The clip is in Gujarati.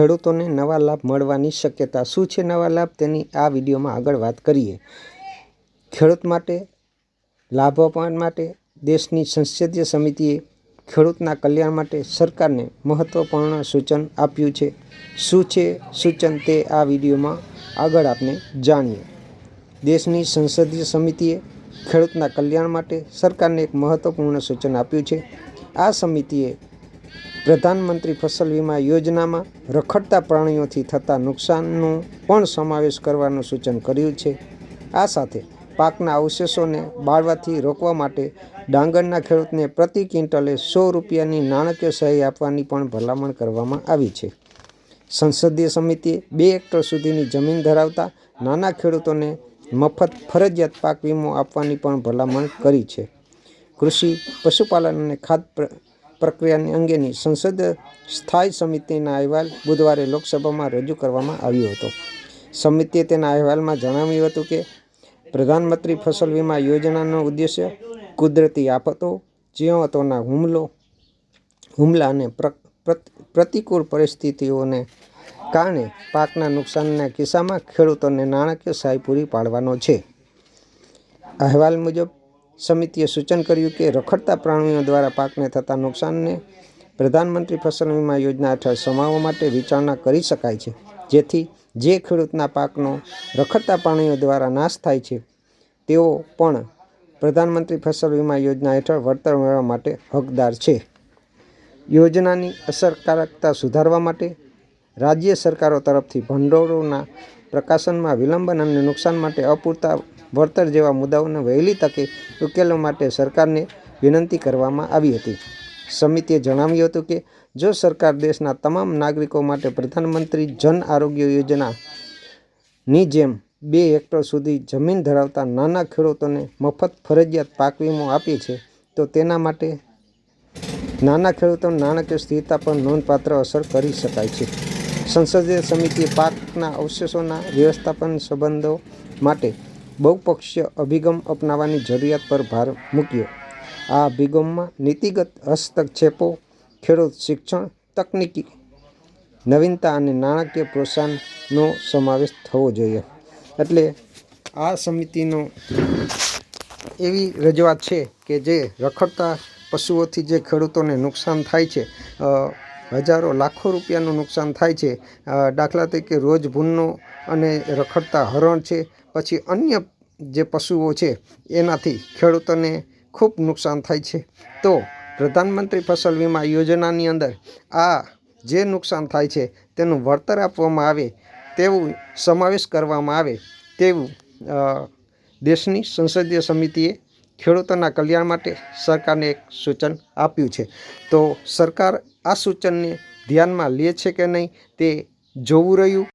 ખેડૂતોને નવા લાભ મળવાની શક્યતા શું છે નવા લાભ? તેની આ વિડીયોમાં આગળ વાત કરીએ. ખેડૂત માટે લાભ અપાવવા માટે, દેશની સંસદીય સમિતિએ ખેડૂતના કલ્યાણ માટે સરકારને મહત્ત્વપૂર્ણ સૂચન આપ્યું છે. શું છે સૂચન? તે આ વિડીયોમાં આગળ આપણે જાણીએ. દેશની સંસદીય સમિતિએ ખેડૂતના કલ્યાણ માટે સરકારને એક મહત્ત્વપૂર્ણ સૂચન આપ્યું છે. આ સમિતિએ પ્રધાનમંત્રી ફસલ વીમા યોજનામાં રખડતા પ્રાણીઓથી થતા નુકસાનનું પણ સમાવેશ કરવાનું સૂચન કર્યું છે. આ સાથે પાકના અવશેષોને બાળવાથી રોકવા માટે ડાંગરના ખેડૂતને પ્રતિ ક્વિન્ટલે સો રૂપિયાની નાણાકીય સહાય આપવાની પણ ભલામણ કરવામાં આવી છે. સંસદીય સમિતિએ બે હેક્ટર સુધીની જમીન ધરાવતા નાના ખેડૂતોને મફત ફરજિયાત પાક વીમો આપવાની પણ ભલામણ કરી છે. કૃષિ, પશુપાલન અને ખાદ્ય પ્રક્રિયાની અંગેની સંસદ સ્થાયી સમિતિના અહેવાલ બુધવારે લોકસભામાં રજૂ કરવામાં આવ્યો હતો. સમિતિએ તેના અહેવાલમાં જણાવ્યું હતું કે, પ્રધાનમંત્રી ફસલ વીમા યોજનાનો ઉદ્દેશ્ય કુદરતી આફતો, જીવતોના હુમલો, હુમલા અને પ્રતિકૂળ પરિસ્થિતિઓને કારણે પાકના નુકસાનના કિસ્સામાં ખેડૂતોને નાણાકીય સહાય પૂરી પાડવાનો છે. અહેવાલ મુજબ સમિતિએ સૂચન કર્યું કે રખડતા પ્રાણીઓ દ્વારા પાકને થતા નુકસાનને પ્રધાનમંત્રી ફસલ વીમા યોજના હેઠળ સમાવવા માટે વિચારણા કરી શકાય છે, જેથી જે ખેડૂતના પાકનો રખડતા પ્રાણીઓ દ્વારા નાશ થાય છે, તેઓ પણ પ્રધાનમંત્રી ફસલ વીમા યોજના હેઠળ વળતર મેળવવા માટે હકદાર છે. યોજનાની અસરકારકતા સુધારવા માટે રાજ્ય સરકારો તરફથી ભંડોળોના પ્રકાશનમાં વિલંબન અને નુકસાન માટે અપૂરતા વળતર જેવા મુદ્દાઓને વહેલી તકે ઉકેલવા માટે સરકારને વિનંતી કરવામાં આવી હતી. સમિતિએ જણાવ્યું હતું કે, જો સરકાર દેશના તમામ નાગરિકો માટે પ્રધાનમંત્રી જન આરોગ્ય યોજનાની જેમ બે હેક્ટર સુધી જમીન ધરાવતા નાના ખેડૂતોને મફત ફરજિયાત પાક વીમો આપે છે, તો તેના માટે નાના ખેડૂતોની નાણાકીય સ્થિરતા પર નોંધપાત્ર અસર કરી શકાય છે. સંસદીય સમિતિએ પાકના અવશેષોના વ્યવસ્થાપન સંબંધો માટે બહુપક્ષીય અભિગમ અપનાવવાની જરૂરિયાત પર ભાર મૂક્યો. આ અભિગમમાં નીતિગત હસ્તક્ષેપો, ખેડૂત શિક્ષણ, તકનીકી નવીનતા અને નાણાકીય પ્રોત્સાહનનો સમાવેશ થવો જોઈએ. એટલે આ સમિતિનો એવી રજૂઆત છે કે જે રખડતા પશુઓથી જે ખેડૂતોને નુકસાન થાય છે હજારો લાખો રૂપિયાનું નુકસાન થાય છે દાખલા તરીકે રોજ ભૂનનો અને રખડતા હરણ છે પછી અન્ય જે પશુઓ છે, એનાથી ખેડૂતોને ખૂબ નુકસાન થાય છે. તો પ્રધાનમંત્રી ફસલ વીમા યોજનાની અંદર આ જે નુકસાન થાય છે, તેનું વળતર આપવામાં આવે, તેવું સમાવેશ કરવામાં આવે, તેવું દેશની સંસદીય સમિતિએ ખેડૂતોના કલ્યાણ માટે સરકારને એક સૂચન આપ્યું છે. તો સરકાર આ સૂચનને ધ્યાનમાં લે છે કે નહીં, તે જોવું રહ્યું.